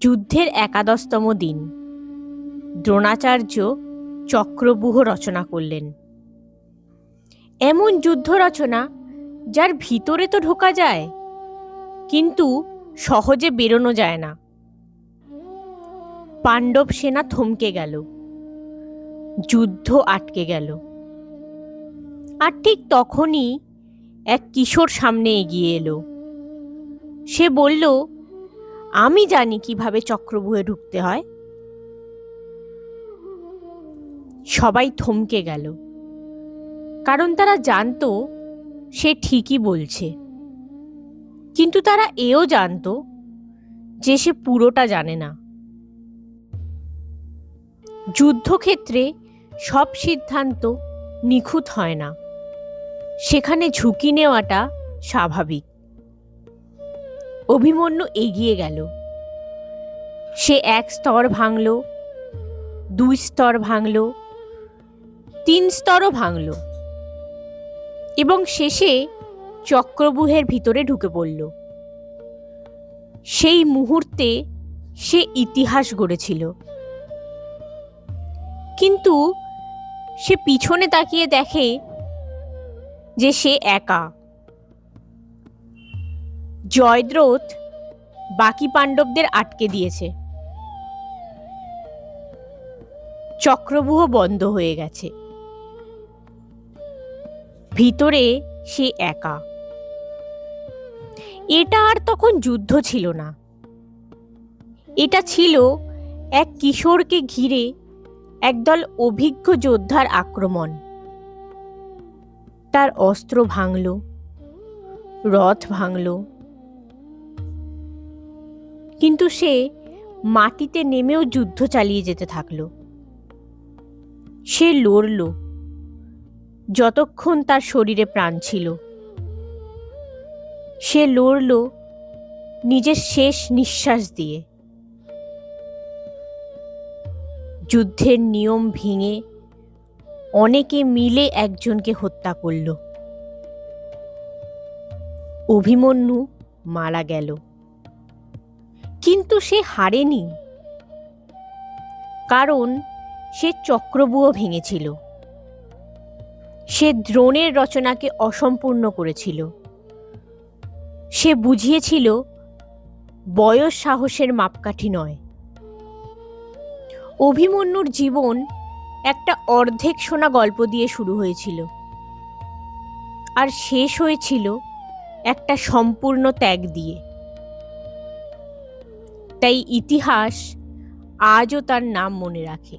যুদ্ধের একাদশতম দিন। দ্রোণাচার্য চক্রব্যূহ রচনা করলেন। এমন যুদ্ধ রচনা যার ভিতরে তো ঢোকা যায়, কিন্তু সহজে বেরোনো যায় না। পাণ্ডব সেনা থমকে গেল। যুদ্ধ আটকে গেল। আর ঠিক তখনই এক কিশোর সামনে এগিয়ে এলো। সে বলল আমি জানি কীভাবে চক্রব্যূহে ঢুকতে হয়। সবাই থমকে গেল। কারণ তারা জানতো, সে ঠিকই বলছে। কিন্তু তারা এও জানতো যে সে পুরোটা জানে না। যুদ্ধক্ষেত্রে সব সিদ্ধান্ত নিখুঁত হয় না। সেখানে ঝুঁকি নেওয়াটা স্বাভাবিক। অভিমন্যু এগিয়ে গেল। সে এক স্তর ভাঙল, দুই স্তর ভাঙল, তিন স্তরও ভাঙল এবং শেষে চক্রবুহের ভিতরে ঢুকে পড়ল। সেই মুহূর্তে সে ইতিহাস গড়েছিল। কিন্তু সে পিছনে তাকিয়ে দেখে যে সে একা। জয়দ্রথ বাকি পাণ্ডবদের আটকে দিয়েছে। চক্রব্যূহ বন্ধ হয়ে গেছে। ভিতরে সে একা। এটা আর তখন যুদ্ধ ছিল না। এটা ছিল এক কিশোরকে ঘিরে একদল অভিজ্ঞ যোদ্ধার আক্রমণ। তার অস্ত্র ভাঙল, রথ ভাঙল কিন্তু সে মাটিতে নেমেও যুদ্ধ চালিয়ে যেতে থাকল। সে লড়ল। যতক্ষণ তার শরীরে প্রাণ ছিল। সে লড়ল নিজের শেষ নিঃশ্বাস দিয়ে। যুদ্ধের নিয়ম ভেঙে অনেকে মিলে একজনকে হত্যা করল। অভিমন্যু মারা গেল। কিন্তু সে হারেনি। কারণ সে চক্রব্যূহ ভেঙেছিল। সে দ্রোণের রচনাকে অসম্পূর্ণ করেছিল। সে বুঝিয়েছিল, বয়স সাহসের মাপকাঠি নয়। অভিমন্যুর জীবন একটা অর্ধেক শোনা গল্প দিয়ে শুরু হয়েছিল। আর শেষ হয়েছিল একটা সম্পূর্ণ ত্যাগ দিয়ে। তাই ইতিহাস আজও তার নাম মনে রাখে।